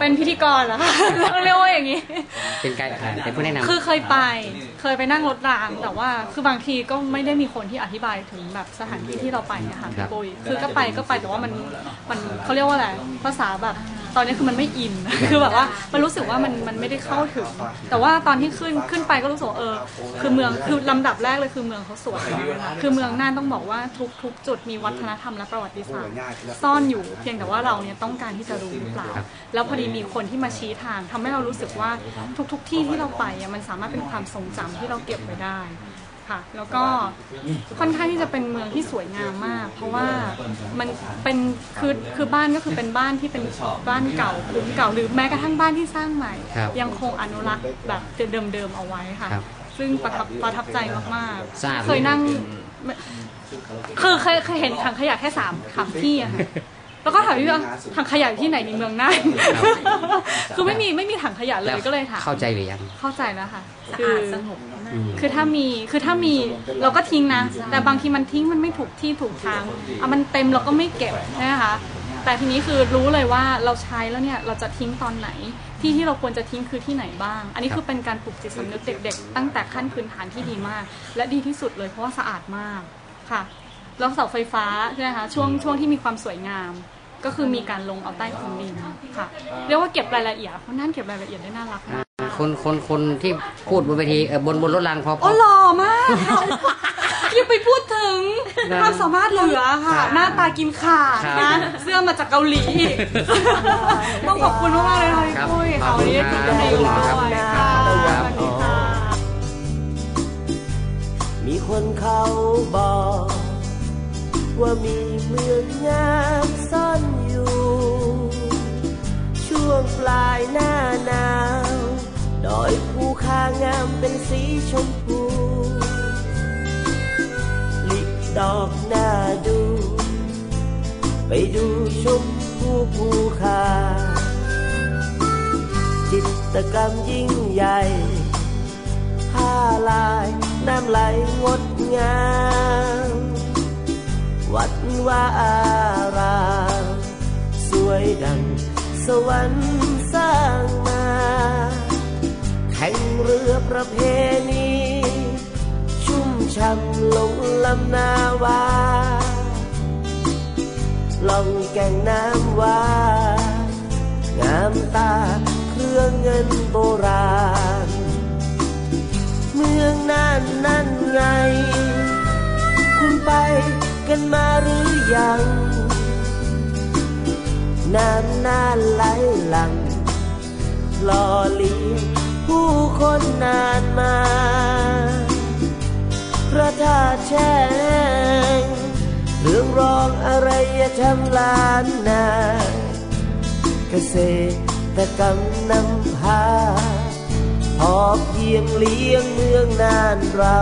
เป็นพิธีกรเหรอคะเรียกว่าอย่างนี้ เป็นไกด์อ่าเป็นผู้แนะนำคือเคยไป เคยไปนั่งรถราง แต่ว่าคือบางทีก็ไม่ได้มีคนที่อธิบายถึงแบบสถานที่ที่เราไปเนี่ยค่ะครับพี่ปุ้ยคือก็ไปก็ไปแต่ว่ามันมันเขาเรียกว่าอะไรภาษาแบบ ตอนนี้คือมันไม่อิน คือแบบว่ามันรู้สึกว่ามันมันไม่ได้เข้าถึง แต่ว่าตอนที่ขึ้นขึ้นไปก็รู้สึกว่าเออ คือเมืองคือลำดับแรกเลยคือเมืองเขาสวยคะคือเมืองน่านต้องบอกว่าทุกทุกจุดมีวัฒนธรรมและประวัติศาสตร์ซ่อนอยู่เพียงแต่ว่าเราเนี่ยต้องการที่จะรู้หรือเปล่า แล้วพอดีมีคนที่มาชี้ทางทำให้เรารู้สึกว่าทุก ๆ ที่ที่เราไปมันสามารถเป็นความทรงจำที่เราเก็บไว้ได้ ค่ะ แล้วก็ค่อนข้างที่จะเป็นเมืองที่สวยงามมาก เพราะว่ามันเป็นคือคือบ้านก็คือเป็นบ้านที่เป็นบ้านเก่าคุ้มเก่าหรือแม้กระทั่งบ้านที่สร้างใหม่ ครับยังคงอนุรักษ์แบบเดิมๆเอาไว้ค่ะ ครับ ซึ่งประทับประทับใจมากสะอาดๆเคยนั่ง คือเคยเคยเห็นถังขยะแค่สามสามที่อะค่ะ แล้วก็ถามพี่ว่าถังขยะอยู่ที่ไหนในเมืองน่านคือไม่มีไม่มีถังขยะเลยก็เลยถามเข้าใจหรือยัง เข้าใจแล้วค่ะสะคือาอดสงบมากอืม คือถ้ามีคือถ้ามีเราก็ทิ้งนะ แต่บางทีมันทิ้งมันไม่ถูกที่ถูกทางอะมันเต็มเราก็ไม่เก็บนะคะแต่ทีนี้คือรู้เลยว่าเราใช้แล้วเนี่ยเราจะทิ้งตอนไหน ที่ที่เราควรจะทิ้งคือที่ไหนบ้าง อันนี้คือเป็นการปลูกจิตสำนึกเด็ก ๆ ตั้งแต่ขั้นพื้นฐานที่ดีมาก และดีที่สุดเลยเพราะว่าสะอาดมากค่ะแล้วเสาไฟฟ้าใช่ไหมคะช่วงช่วงที่มีความสวยงาม ก็คือมีการลงเอาใต้พื้นดินค่ะ เรียกว่าเก็บรายละเอียดเพราะนั่นเก็บรายละเอียดได้น่ารักมาก คนคนคนที่พูดบนเวทีเอ่อบนบนรถรางพอพโอ้อ หล่อมากค่ะอย่าไปพูดถึงความสามารถเหลือค่ะ ครับหน้าตากินขาดครับนะ เสื้อมาจากเกาหลีอีกต้องขอบคุณมากๆเลยค่ะพี่ครับปุ้ยขค่ะอบคุวันณนี้ได้กินครักับนเองด้วยค่ะสวัสดีค่ะ มีคนเขาบอก ว่ามีเมืองงามซ่อนอยู่ ช่วงปลายหน้าางามเป็นสีชมพูลิดอกหน้าดู ไปดูชมพูภูคา จิตรกรรมยิ่งใหญ่ผ้าลายน้ำไหลงดงาม วัดว่าอาราม สวยดังสวรรค์ แข่งเรือประเพณี ชุ่มช่ำลงลำนาวาล่องแก่งน้ำวางามตาเครื่องเงินโบราณ เมืองน่านนั่นไง คุณไปกันมาหรือยังน้ำน่านไหลหลังหล่อเลี้ยง ผู้คนนานมา พระธาตุแช่งเรื่องรองอะไรทำลานนา เกษตรกรรมนำพาพอเพียงเลี้ยงเมืองนานเรา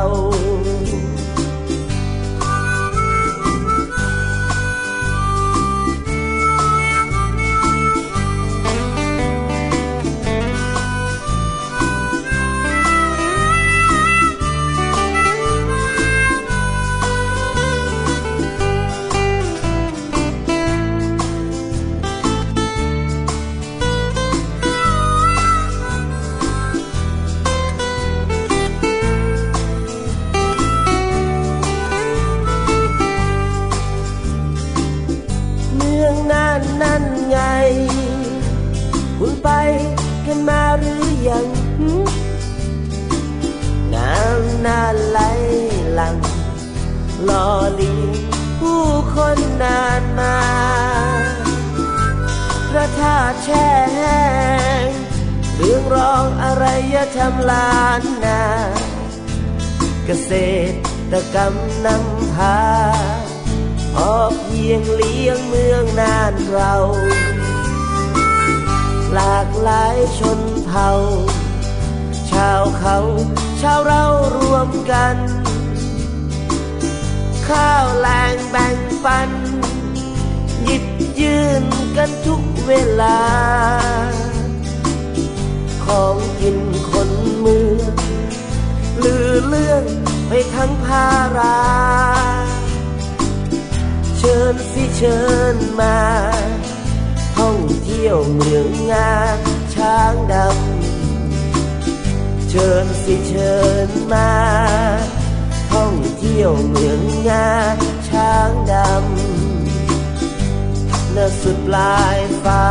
ยังน้ำน่าไหลหลังหล่อเลี้ยงผู้คนนานมาพระธาตุแช่แห้งเรื่องร้องอะไรทำลานนา เกษตรกรรมนำพาพอเพียงเลี้ยงเมืองนานเรา หลากหลายชนเผ่า เขา ชาวเรารวมกัน ข้าวแรงแบ่งปัน หยิบยื่นกันทุกเวลา ของกินคนเมืองลือเรื่องไปทั้งภารา เชิญสิเชิญมา ท่องเที่ยวยวเมืองงาช้างดำ เชิญสิเชิญมา ท่องเที่ยวเมืองงาช้างดำณสุดปลายฟ้า